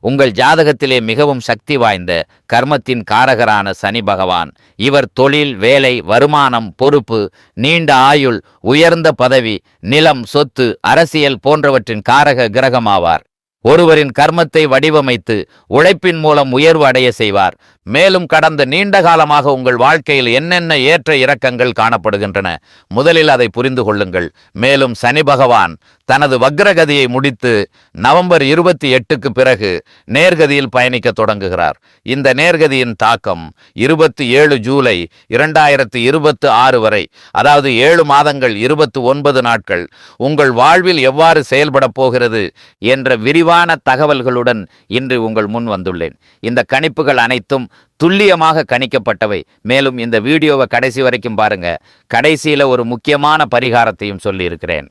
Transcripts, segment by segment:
உங்கள் ஜாதகத்திலே மிகவும் சக்தி வாய்ந்த கர்மத்தின் காரகரான சனி பகவான். இவர் தொழில் வேலை வருமானம் பொறுப்பு நீண்ட ஆயுள் உயர்ந்த பதவி நிலம் சொத்து அரசியல் போன்றவற்றின் காரக கிரகமாவார். ஒருவரின் கர்மத்தை வடிவமைத்து உழைப்பின் மூலம் உயர்வு அடைய செய்வார். மேலும் கடந்த நீண்ட காலமாக உங்கள் வாழ்க்கையில் என்னென்ன ஏற்ற இறக்கங்கள் காணப்படுகின்றன முதலில் அதை புரிந்து கொள்ளுங்கள். மேலும் சனி பகவான் தனது வக்ரகதியை முடித்து நவம்பர் இருபத்தி எட்டுக்கு பிறகு நேர்கதியில் பயணிக்க தொடங்குகிறார். இந்த நேர்கதியின் தாக்கம் இருபத்தி ஏழு ஜூலை இரண்டாயிரத்தி இருபத்து ஆறு வரை அதாவது ஏழு மாதங்கள் இருபத்து ஒன்பது நாட்கள் உங்கள் வாழ்வில் எவ்வாறு செயல்பட போகிறது என்ற விரிவான தகவல்களுடன் இன்று உங்கள் முன் வந்துள்ளேன். இந்த கணிப்புகள் அனைத்தும் துல்லியமாக கணிக்கப்பட்டவை. மேலும் இந்த வீடியோவை கடைசி வரைக்கும் பாருங்க. கடைசியில ஒரு முக்கியமான பரிகாரத்தையும் சொல்லியிருக்கிறேன்.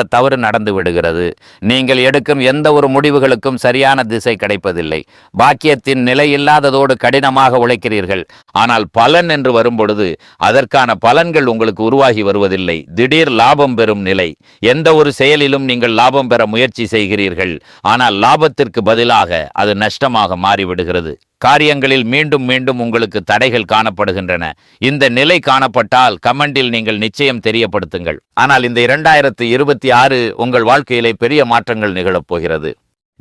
தவறு நடந்து விடுகிறது. நீங்கள் எடுக்கும் எந்த ஒரு முடிவுகளுக்கும் சரியான திசை கிடைப்பதில்லை. பாக்கியத்தின் நிலை இல்லாததோடு கடினமாக உழைக்கிறீர்கள். ஆனால் பலன் என்று வரும்பொழுது அதற்கான பலன்கள் உங்களுக்கு உருவாகி வருவதில்லை. திடீர் லாபம் பெறும் நிலை. எந்த ஒரு செயலிலும் நீங்கள் லாபம் பெற முயற்சி செய்கிறீர்கள். ஆனால் லாபத்திற்கு பதிலாக அது நஷ்டமாக மாறிவிடுகிறது. காரியங்களில் மீண்டும் மீண்டும் உங்களுக்கு தடைகள் காணப்படுகின்றன. இந்த நிலை காணப்பட்டால் கமெண்டில் நீங்கள் நிச்சயம் தெரியப்படுத்துங்கள். ஆனால் இந்த இரண்டாயிரத்தி இருபத்தி ஆறு உங்கள் வாழ்க்கையிலே பெரிய மாற்றங்கள் நிகழப் போகிறது.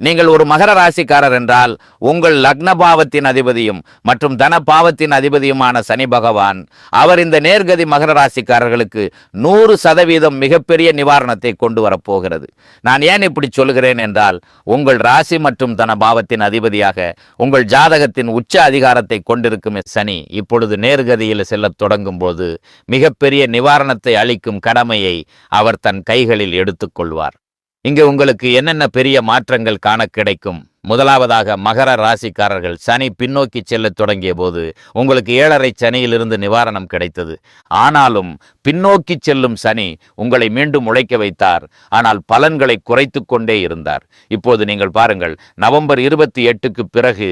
நீங்கள் ஒரு மகர ராசிக்காரர் என்றால் உங்கள் லக்ன பாவத்தின் அதிபதியும் மற்றும் தன பாவத்தின் அதிபதியுமான சனி பகவான் அவர் இந்த நேர்கதி மகர ராசிக்காரர்களுக்கு நூறு சதவீதம் மிகப்பெரிய நிவாரணத்தை கொண்டு வரப்போகிறது. நான் ஏன் இப்படி சொல்கிறேன் என்றால் உங்கள் ராசி மற்றும் தன பாவத்தின் அதிபதியாக உங்கள் ஜாதகத்தின் உச்ச அதிகாரத்தை கொண்டிருக்கும் சனி இப்பொழுது நேர்கதியில் செல்லத் தொடங்கும் போது மிகப்பெரிய நிவாரணத்தை அளிக்கும் கடமையை அவர் தன் கைகளில் எடுத்துக்கொள்வார் இங்கு உங்களுக்கு என்னென்ன பெரிய மாற்றங்கள் காண கிடைக்கும்? முதலாவதாக மகர ராசிக்காரர்கள் சனி பின்னோக்கி செல்ல தொடங்கிய போது உங்களுக்கு ஏழரை சனியிலிருந்து நிவாரணம் கிடைத்தது. ஆனாலும் பின்னோக்கி செல்லும் சனி உங்களை மீண்டும் உழைக்க வைத்தார். ஆனால் பலன்களை குறைத்து கொண்டே இருந்தார். இப்போது நீங்கள் பாருங்கள் நவம்பர் இருபத்தி எட்டுக்கு பிறகு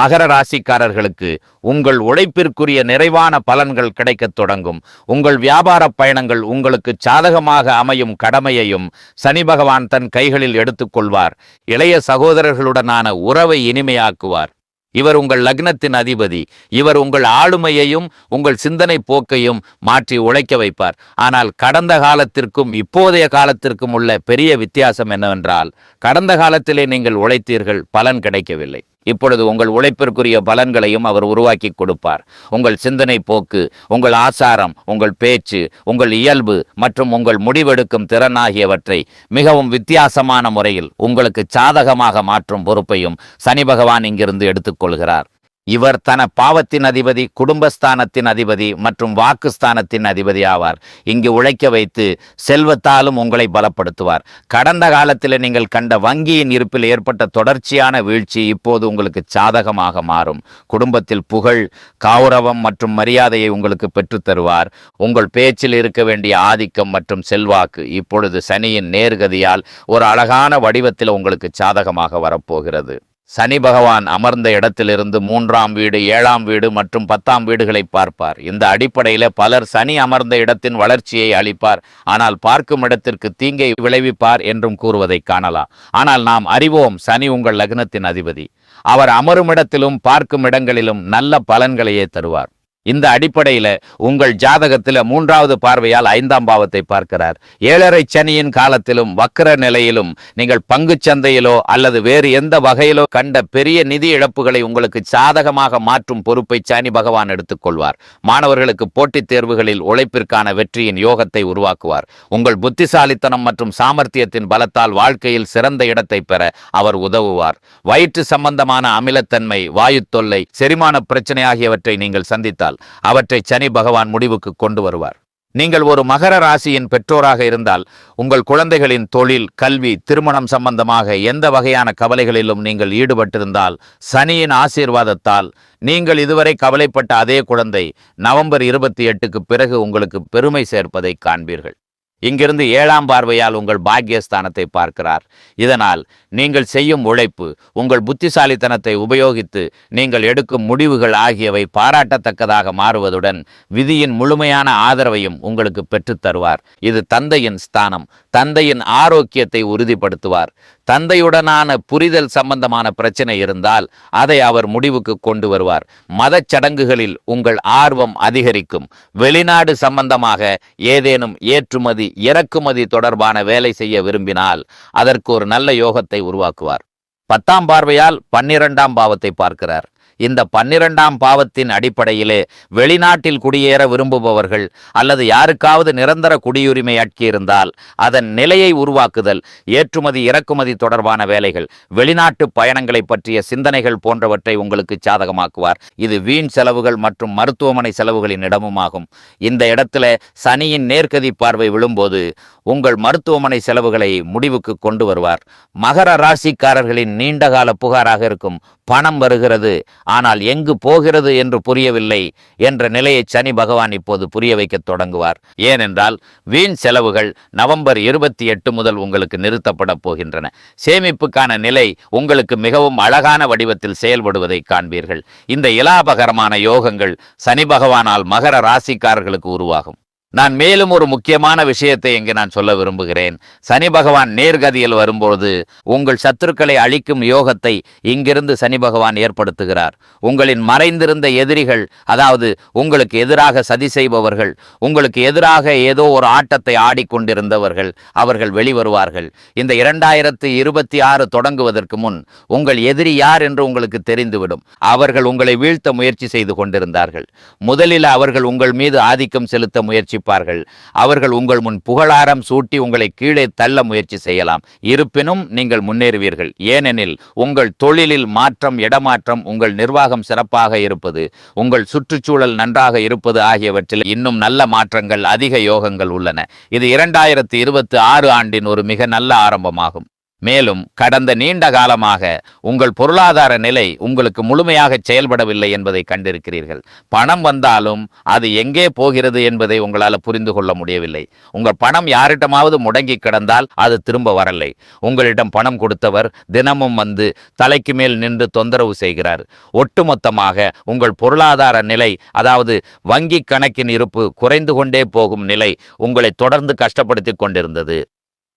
மகர ராசிக்காரர்களுக்கு உங்கள் உழைப்பிற்குரிய நிறைவான பலன்கள் கிடைக்கத் தொடங்கும். உங்கள் வியாபார பயணங்கள் உங்களுக்கு சாதகமாக அமையும் கடமையையும் சனி பகவான் தன் கைகளில் எடுத்துக்கொள்வார் இளைய சகோதரர்களுடன் சகோதரர்களுடனான உறவை இனிமையாக்குவார். இவர் உங்கள் லக்னத்தின் அதிபதி. இவர் உங்கள் ஆளுமையையும் உங்கள் சிந்தனை போக்கையும் மாற்றி உழைக்க வைப்பார். ஆனால் கடந்த காலத்திற்கும் இப்போதைய காலத்திற்கும் உள்ள பெரிய வித்தியாசம் என்னவென்றால் கடந்த காலத்திலே நீங்கள் உழைத்தீர்கள் பலன் கிடைக்கவில்லை. இப்பொழுது உங்கள் உழைப்பிற்குரிய பலன்களையும் அவர் உருவாக்கி கொடுப்பார். உங்கள் சிந்தனை போக்கு உங்கள் ஆசாரம் உங்கள் பேச்சு உங்கள் இயல்பு மற்றும் உங்கள் முடிவெடுக்கும் திறன் ஆகியவற்றை மிகவும் வித்தியாசமான முறையில் உங்களுக்கு சாதகமாக மாற்றும் பொறுப்பையும் சனி பகவான் இங்கிருந்து எடுத்துக்கொள்கிறார் இவர் தன பாவத்தின் அதிபதி குடும்பஸ்தானத்தின் அதிபதி மற்றும் வாக்குஸ்தானத்தின் அதிபதி ஆவார். இங்கு உழைக்க வைத்து செல்வத்தாலும் உங்களை பலப்படுத்துவார். கடந்த காலத்தில் நீங்கள் கண்ட வங்கியின் இருப்பில் ஏற்பட்ட தொடர்ச்சியான வீழ்ச்சி இப்போது உங்களுக்கு சாதகமாக மாறும். குடும்பத்தில் புகழ் கௌரவம் மற்றும் மரியாதையை உங்களுக்கு பெற்றுத்தருவார் உங்கள் பேச்சில் இருக்க வேண்டிய ஆதிக்கம் மற்றும் செல்வாக்கு இப்பொழுது சனியின் நேர்கதியால் ஒரு அழகான வடிவத்தில் உங்களுக்கு சாதகமாக வரப்போகிறது. சனி பகவான் அமர்ந்த இடத்திலிருந்து மூன்றாம் வீடு ஏழாம் வீடு மற்றும் பத்தாம் வீடுகளை பார்ப்பார். இந்த அடிப்படையில் பலர் சனி அமர்ந்த இடத்தின் வளர்ச்சியை அளிப்பார். ஆனால் பார்க்கும் இடத்திற்கு தீங்கை விளைவிப்பார் என்றும் கூறுவதை காணலாம். ஆனால் நாம் அறிவோம் சனி உங்கள் லக்னத்தின் அதிபதி. அவர் அமரும் இடத்திலும் பார்க்கும் இடங்களிலும் நல்ல பலன்களையே தருவார். இந்த அடிப்படையில உங்கள் ஜாதகத்தில மூன்றாவது பார்வையால் ஐந்தாம் பாவத்தை பார்க்கிறார். ஏழரை சனியின் காலத்திலும் வக்கர நிலையிலும் நீங்கள் பங்கு சந்தையிலோ அல்லது வேறு எந்த வகையிலோ கண்ட பெரிய நிதி இழப்புகளை உங்களுக்கு சாதகமாக மாற்றும் பொறுப்பை சனி பகவான் எடுத்துக்கொள்வார் மாணவர்களுக்கு போட்டித் தேர்வுகளில் உழைப்பிற்கான வெற்றியின் யோகத்தை உருவாக்குவார். உங்கள் புத்திசாலித்தனம் மற்றும் சாமர்த்தியத்தின் பலத்தால் வாழ்க்கையில் சிறந்த இடத்தை பெற அவர் உதவுவார். வயிற்று சம்பந்தமான அமிலத்தன்மை வாயு தொல்லை செரிமான பிரச்சனை ஆகியவற்றை நீங்கள் சந்தித்தார் இருந்தால் அவற்றை சனி பகவான் முடிவுக்கு கொண்டு வருவார். நீங்கள் ஒரு மகர ராசியின் பெற்றோராக இருந்தால் உங்கள் குழந்தைகளின் தொழில் கல்வி திருமணம் சம்பந்தமாக எந்த வகையான கவலைகளிலும் நீங்கள் ஈடுபட்டிருந்தால் சனியின் ஆசீர்வாதத்தால் நீங்கள் இதுவரை கவலைப்பட்ட அதே குழந்தை நவம்பர் இருபத்தி எட்டுக்கு பிறகு உங்களுக்கு பெருமை சேர்ப்பதை காண்பீர்கள். இங்கிருந்து ஏழாம் பார்வையால் உங்கள் பாக்கியஸ்தானத்தை பார்க்கிறார். இதனால் நீங்கள் செய்யும் உழைப்பு உங்கள் புத்திசாலித்தனத்தை உபயோகித்து நீங்கள் எடுக்கும் முடிவுகள் ஆகியவை பாராட்டத்தக்கதாக மாறுவதுடன் விதியின் முழுமையான ஆதரவையும் உங்களுக்கு பெற்றுத் தருவார். இது தந்தையின் ஸ்தானம் தந்தையின் ஆரோக்கியத்தை உறுதிப்படுத்துவார். தந்தையுடனான புரிதல் சம்பந்தமான பிரச்சனை இருந்தால் அதை அவர் முடிவுக்கு கொண்டு வருவார். மதச் சடங்குகளில் உங்கள் ஆர்வம் அதிகரிக்கும். வெளிநாடு சம்பந்தமாக ஏதேனும் ஏற்றுமதி இறக்குமதி தொடர்பான வேலை செய்ய விரும்பினால் அதற்கு ஒரு நல்ல யோகத்தை உருவாக்குவார். பத்தாம் பார்வையால் பன்னிரெண்டாம் பாவத்தை பார்க்கிறார். இந்த பன்னிரெண்டாம் பாவத்தின் அடிப்படையிலே வெளிநாட்டில் குடியேற விரும்புபவர்கள் அல்லது யாருக்காவது நிரந்தர குடியுரிமை அட்கியிருந்தால் அதன் நிலையை உருவாக்குதல் ஏற்றுமதி இறக்குமதி தொடர்பான வேலைகள் வெளிநாட்டு பயணங்களை பற்றிய சிந்தனைகள் போன்றவற்றை உங்களுக்கு சாதகமாக்குவார். இது வீண் செலவுகள் மற்றும் மருத்துவமனை செலவுகளின் இடமுமாகும். இந்த இடத்துல சனியின் நேர்கதி பார்வை விழும்போது உங்கள் மருத்துவமனை செலவுகளை முடிவுக்கு கொண்டு வருவார். மகர ராசிக்காரர்களின் நீண்டகால புகாராக இருக்கும் பணம் வருகிறது. ஆனால் எங்கு போகிறது என்று புரியவில்லை என்ற நிலையை சனி பகவான் இப்போது புரிய வைக்கத் தொடங்குவார். ஏனென்றால் வீண் செலவுகள் நவம்பர் இருபத்தி எட்டு முதல் உங்களுக்கு நிறுத்தப்பட போகின்றன. சேமிப்புக்கான நிலை உங்களுக்கு மிகவும் அழகான வடிவத்தில் செயல்படுவதை காண்பீர்கள். இந்த இலாபகரமான யோகங்கள் சனி பகவானால் மகர ராசிக்காரர்களுக்கு உருவாகும். நான் மேலும் ஒரு முக்கியமான விஷயத்தை இங்கு நான் சொல்ல விரும்புகிறேன். சனி பகவான் நேர்கதியில் வரும்போது உங்கள் சத்துருக்களை அழிக்கும் யோகத்தை இங்கிருந்து சனி பகவான் ஏற்படுத்துகிறார். உங்களின் மறைந்திருந்த எதிரிகள் அதாவது உங்களுக்கு எதிராக சதி செய்பவர்கள் உங்களுக்கு எதிராக ஏதோ ஒரு ஆட்டத்தை ஆடிக்கொண்டிருந்தவர்கள் அவர்கள் வெளிவருவார்கள். இந்த இரண்டாயிரத்து இருபத்தி ஆறு தொடங்குவதற்கு முன் உங்கள் எதிரி யார் என்று உங்களுக்கு தெரிந்துவிடும். அவர்கள் உங்களை வீழ்த்த முயற்சி செய்து கொண்டிருந்தார்கள். முதலில் அவர்கள் உங்கள் மீது ஆதிக்கம் செலுத்த முயற்சி முயற்சிப்பார்கள் அவர்கள் உங்கள் முன் புகழாரம் சூட்டி உங்களை கீழே தள்ள முயற்சி செய்யலாம். இருப்பினும் நீங்கள் முன்னேறுவீர்கள். ஏனெனில் உங்கள் தொழிலில் மாற்றம் இடமாற்றம் உங்கள் நிர்வாகம் சிறப்பாக இருப்பது உங்கள் சுற்றுச்சூழல் நன்றாக இருப்பது ஆகியவற்றில் இன்னும் நல்ல மாற்றங்கள் அதிக யோகங்கள் உள்ளன. இது இரண்டாயிரத்தி இருபத்தி ஆறு ஆண்டின் ஒரு மிக நல்ல ஆரம்பமாகும். மேலும் கடந்த நீண்ட காலமாக உங்கள் பொருளாதார நிலை உங்களுக்கு முழுமையாக செயல்படவில்லை என்பதை கண்டிருக்கிறீர்கள். பணம் வந்தாலும் அது எங்கே போகிறது என்பதை உங்களால் புரிந்து கொள்ள முடியவில்லை. உங்கள் பணம் யாரிடமாவது முடங்கி கிடந்தால் அது திரும்ப வரலை. உங்களிடம் பணம் கொடுத்தவர் தினமும் வந்து தலைக்கு மேல் நின்று தொந்தரவு செய்கிறார். ஒட்டுமொத்தமாக உங்கள் பொருளாதார நிலை அதாவது வங்கி கணக்கின் இருப்பு குறைந்து கொண்டே போகும் நிலை உங்களை தொடர்ந்து கஷ்டப்படுத்தி கொண்டிருந்தது.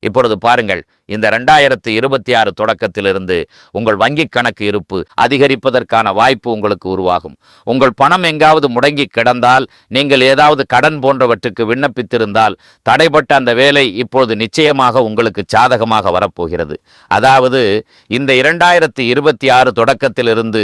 இப்பொழுது பாருங்கள் இந்த ரெண்டாயிரத்து இருபத்தி ஆறு தொடக்கத்திலிருந்து உங்கள் வங்கி கணக்கு இருப்பு அதிகரிப்பதற்கான வாய்ப்பு உங்களுக்கு உருவாகும். உங்கள் பணம் எங்காவது முடங்கி கிடந்தால் நீங்கள் ஏதாவது கடன் போன்றவற்றுக்கு விண்ணப்பித்திருந்தால் தடைப்பட்ட அந்த வேலை இப்பொழுது நிச்சயமாக உங்களுக்கு சாதகமாக வரப்போகிறது. அதாவது இந்த இரண்டாயிரத்து இருபத்தி ஆறு தொடக்கத்திலிருந்து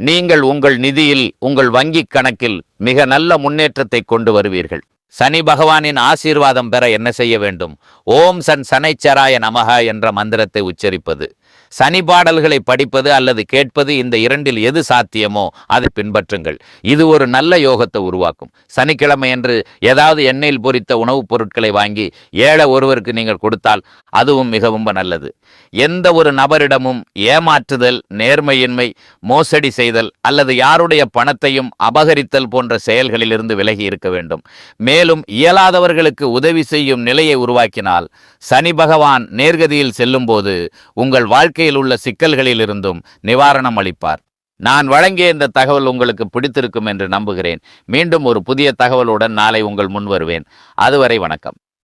நீங்கள் உங்கள் நிதியில் உங்கள் வங்கி கணக்கில் மிக நல்ல முன்னேற்றத்தை கொண்டு வருவீர்கள். சனி பகவானின் ஆசீர்வாதம் பெற என்ன செய்ய வேண்டும்? ஓம் சன் சனைச்சராய நமக என்ற மந்திரத்தை உச்சரிப்பது. சனி பாடல்களை படிப்பது அல்லது கேட்பது இந்த இரண்டில் எது சாத்தியமோ அதை பின்பற்றுங்கள். இது ஒரு நல்ல யோகத்தை உருவாக்கும். சனிக்கிழமை என்று ஏதாவது எண்ணெயில் பொரித்த உணவுப் பொருட்களை வாங்கி ஏழை ஒருவருக்கு நீங்கள் கொடுத்தால் அதுவும் மிகவும் நல்லது. எந்த ஒரு நபரிடமும் ஏமாற்றுதல் நேர்மையின்மை மோசடி செய்தல் அல்லது யாருடைய பணத்தையும் அபகரித்தல் போன்ற செயல்களிலிருந்து விலகி இருக்க வேண்டும். மேலும் இயலாதவர்களுக்கு உதவி செய்யும் நிலையை உருவாக்கினால் சனி பகவான் நேர்கதியில் செல்லும்போது உங்கள் வாழ்க்கை வாழ்க்கையில் உள்ள சிக்கல்களிலிருந்தும் நிவாரணம் அளிப்பார். நான் வழங்கிய இந்த தகவல் உங்களுக்கு பிடித்திருக்கும் என்று நம்புகிறேன். மீண்டும் ஒரு புதிய தகவலுடன் நாளை உங்கள் முன் வருவேன். அதுவரை வணக்கம்.